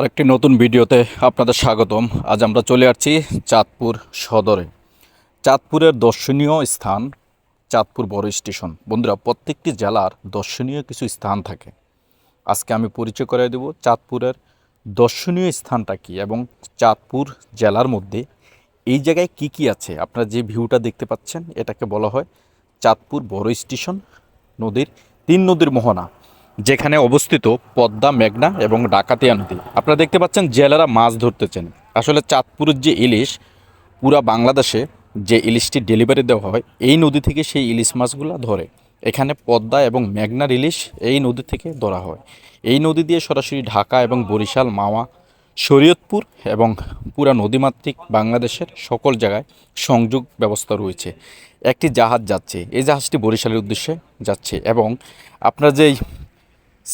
আরেকটি নতুন ভিডিওতে আপনাদের স্বাগতম। আজ আমরা চলে আসছি চাঁদপুর সদরে। চাঁদপুরের দর্শনীয় স্থান চাঁদপুর বড় স্টেশন। বন্ধুরা, প্রত্যেকটি জেলার দর্শনীয় কিছু স্থান থাকে। আজকে আমি পরিচয় করে দেব চাঁদপুরের দর্শনীয় স্থানটা কি এবং চাঁদপুর জেলার মধ্যে এই জায়গায় কি কি আছে। আপনারা যে ভিউটা দেখতে পাচ্ছেন, এটাকে বলা হয় চাঁদপুর বড় স্টেশন, নদীর তিন নদীর মোহনা। যেখানে অবস্থিত পদ্মা, মেঘনা এবং ডাকাতিয়া নদী আপনারা দেখতে পাচ্ছেন জেলেরা মাছ ধরতেছেন। আসলে চাঁদপুরের যে ইলিশ, পুরা বাংলাদেশে যে ইলিশটি ডেলিভারি দেওয়া হয়, এই নদী থেকে সেই ইলিশ মাছগুলো ধরে। এখানে পদ্মা এবং মেঘনার ইলিশ এই নদী থেকে ধরা হয়। এই নদী দিয়ে সরাসরি ঢাকা এবং বরিশাল, মাওয়া, শরীয়তপুর এবং পুরা নদীমাতৃক বাংলাদেশের সকল জায়গায় সংযোগ ব্যবস্থা রয়েছে। একটি জাহাজ যাচ্ছে। এই জাহাজটি বরিশালের উদ্দেশ্যে যাচ্ছে এবং আপনার যেই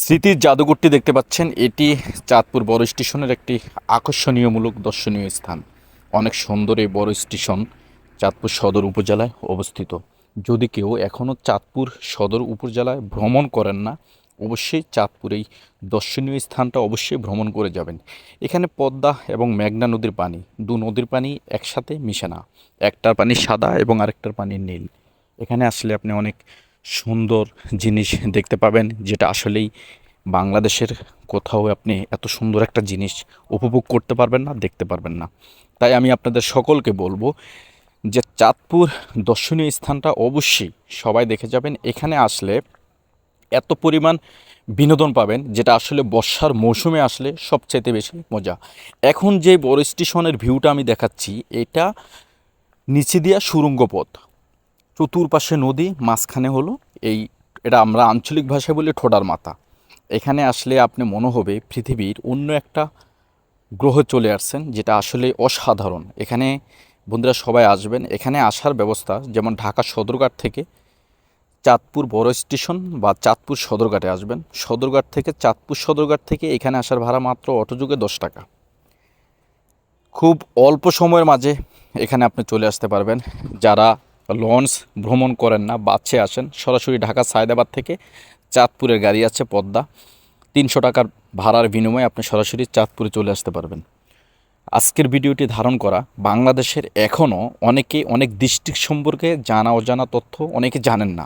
স্মৃতির জাদুঘরটি দেখতে পাচ্ছেন। এটি চাঁদপুর বড় স্টেশনের একটি আকর্ষণীয়মূলক দর্শনীয় স্থান। অনেক সুন্দর এই বড় স্টেশন চাঁদপুর সদর উপজেলায় অবস্থিত। যদি কেউ এখনও চাঁদপুর সদর উপজেলায় ভ্রমণ করেন না, অবশ্যই চাঁদপুর এই দর্শনীয় স্থানটা অবশ্যই ভ্রমণ করে যাবেন। এখানে পদ্মা এবং মেঘনা নদীর পানি, দু নদীর পানি একসাথে মিশে না। একটার পানি সাদা এবং আরেকটার পানি নীল। এখানে আসলে আপনি অনেক সুন্দর জিনিস দেখতে পাবেন, যেটা আসলেই বাংলাদেশের কোথাও আপনি এত সুন্দর একটা জিনিস উপভোগ করতে পারবেন না, দেখতে পারবেন না। তাই আমি আপনাদের সকলকে বলব যে চাঁদপুর দর্শনীয় স্থানটা অবশ্যই সবাই দেখে যাবেন। এখানে আসলে এত পরিমাণ বিনোদন পাবেন, যেটা আসলে বর্ষার মৌসুমে আসলে সবচাইতে বেশি মজা। এখন যে বড় স্টেশনের ভিউটা আমি দেখাচ্ছি, এটা নিচে দিয়া সুরঙ্গ পথ। চতুর্পাশে নদী, মাঝখানে হলো এই, এটা আমরা আঞ্চলিক ভাষায় বলি ঠোডার মাথা। এখানে আসলে আপনি মনে হবে পৃথিবীর অন্য একটা গ্রহ চলে আসছেন, যেটা আসলে অসাধারণ। এখানে বন্ধুরা সবাই আসবেন। এখানে আসার ব্যবস্থা, যেমন ঢাকা সদরঘাট থেকে চাঁদপুর বড় স্টেশন বা চাঁদপুর সদরঘাটে আসবেন। সদরঘাট থেকে চাঁদপুর সদরঘাট থেকে এখানে আসার ভাড়া মাত্র অটোযোগে দশ টাকা। খুব অল্প সময়ের মাঝে এখানে আপনি চলে আসতে পারবেন। যারা লঞ্চ ভ্রমণ করেন না বাচ্ছে আসেন। সরাসরি ঢাকা সায়দাবাদ থেকে চাঁদপুরের গাড়ি আছে পদ্মা। তিনশো টাকার ভাড়ার বিনিময়ে আপনি সরাসরি চাঁদপুরে চলে আসতে পারবেন। আজকের ভিডিওটি ধারণ করা, বাংলাদেশের এখনও অনেকে অনেক ডিস্ট্রিক্ট সম্পর্কে জানা অজানা তথ্য অনেকে জানেন না,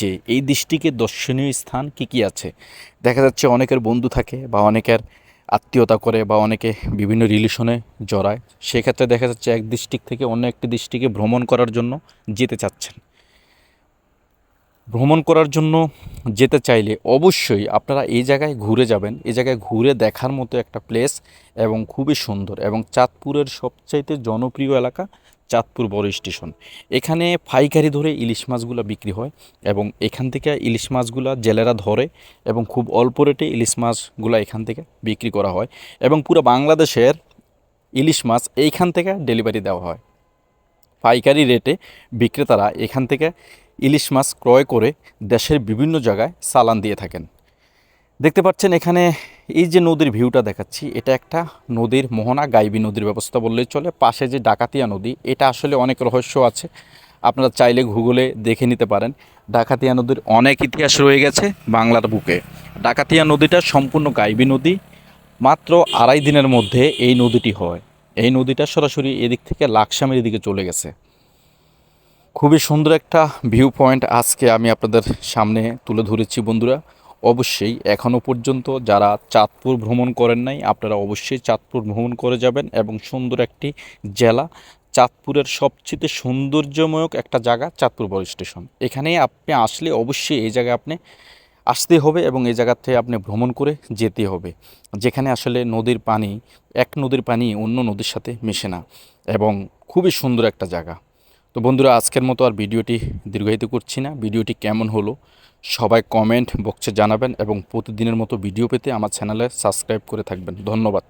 যে এই ডিস্ট্রিক্টের দর্শনীয় স্থান কি কি আছে। দেখা যাচ্ছে অনেকের বন্ধু থাকে বা অনেকের আত্মীয়তা করে বা অনেকে বিভিন্ন রিলেশনে জড়ায়, সেক্ষেত্রে দেখা যাচ্ছে এক ডিস্ট্রিক্ট থেকে অন্য একটি ডিস্ট্রিক্টে ভ্রমণ করার জন্য যেতে চাচ্ছেন। ভ্রমণ করার জন্য যেতে চাইলে অবশ্যই আপনারা এই জায়গায় ঘুরে যাবেন। এই জায়গায় ঘুরে দেখার মতো একটা প্লেস এবং খুবই সুন্দর এবং চাঁদপুরের সবচাইতে জনপ্রিয় এলাকা চাঁদপুর বড় স্টেশন। এখানে পাইকারি ধরে ইলিশ মাছগুলো বিক্রি হয় এবং এখান থেকে ইলিশ মাছগুলো জেলেরা ধরে এবং খুব অল্প রেটে ইলিশ মাছগুলো এখান থেকে বিক্রি করা হয় এবং পুরো বাংলাদেশের ইলিশ মাছ এইখান থেকে ডেলিভারি দেওয়া হয়। পাইকারি রেটে বিক্রেতারা এখান থেকে ইলিশ মাছ ক্রয় করে দেশের বিভিন্ন জায়গায় চালান দিয়ে থাকেন। দেখতে পাচ্ছেন এখানে এই যে নদীর ভিউটা দেখাচ্ছি, এটা একটা নদীর মোহনা, গাইবী নদীর ব্যবস্থা বললেই চলে। পাশে যে ডাকাতিয়া নদী, এটা আসলে অনেক রহস্য আছে। আপনারা চাইলে গুগলে দেখে নিতে পারেন। ডাকাতিয়া নদীর অনেক ইতিহাস রয়ে গেছে বাংলার বুকে। ডাকাতিয়া নদীটা সম্পূর্ণ গাইবী নদী, মাত্র আড়াই দিনের মধ্যে এই নদীটি হয়। এই নদীটা সরাসরি এদিক থেকে লাকসামের দিকে চলে গেছে। খুবই সুন্দর একটা ভিউ পয়েন্ট আজকে আমি আপনাদের সামনে তুলে ধরেছি বন্ধুরা। অবশ্যই এখনও পর্যন্ত যারা চাঁদপুর ভ্রমণ করেন নাই, আপনারা অবশ্যই চাঁদপুর ভ্রমণ করে যাবেন এবং সুন্দর একটি জেলা, চাঁদপুরের সবচেয়ে সৌন্দর্যময়ক একটা জায়গা চাঁদপুর বড় স্টেশন। এখানে আপনি আসলে অবশ্যই এই জায়গায় আপনি আসতে হবে এবং এই জায়গা থেকে আপনি ভ্রমণ করে যেতে হবে। যেখানে আসলে নদীর পানি, এক নদীর পানি অন্য নদীর সাথে মেশে না এবং খুবই সুন্দর একটা জায়গা। তো বন্ধুরা, আজকের মতো আর ভিডিওটি দীর্ঘায়িত করছি না। ভিডিওটি কেমন হলো সবাই কমেন্ট বক্সে জানাবেন এবং প্রতিদিনের মতো ভিডিও পেতে আমার চ্যানেলে সাবস্ক্রাইব করে থাকবেন। ধন্যবাদ।